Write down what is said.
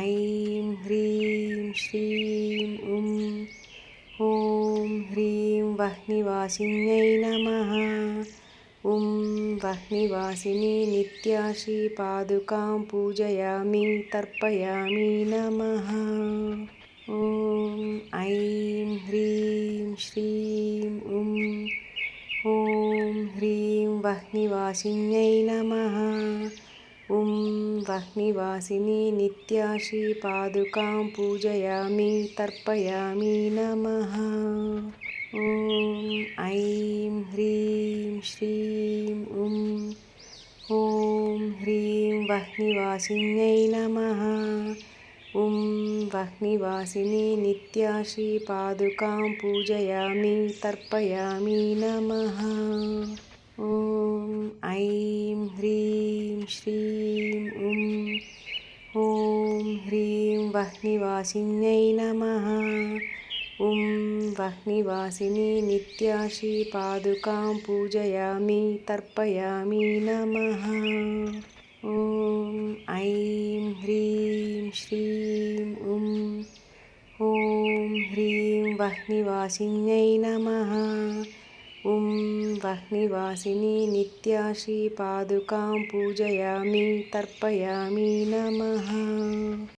ఐం హ్రీం శ్రీం ఉం ఓం హ్రీం వహ్నివాసిన్యై నమ ఉం వహ్నివాసిని నిత్యాశి పాదుకాం పూజయామి తర్పయామి నమ ఓం ఐం హ్రీం శ్రీం ఉం ఓం హ్రీం వహ్నివాసిన్యై నమ ఓం వహ్నివాసిని నిత్యాశి పాదుకాం పూజయామి తర్పయామి నమ ఓం ఐం హ్రీం శ్రీం ఉం ఓం హ్రీం వహ్నివాసిన్యై నమ ఉం వహ్నివాసిని నిత్యాశి పాదుకాం పూజయామి తర్పయామి నమ శ్రీం ఉం ఓం హ్రీం వహ్నివాసిన్యై నమ ఉం వహ్నివాసిని నిత్యాశీ పాదుకాం పూజయామి తర్పయామి నమ ఓం ఐం హ్రీం శ్రీం ఉం ఓం హ్రీం వహ్నివాసిన్యై నమ ఉం వహ్నివాసిని నిత్యాశి పాదుకాం పూజయామి తర్పయామి నమ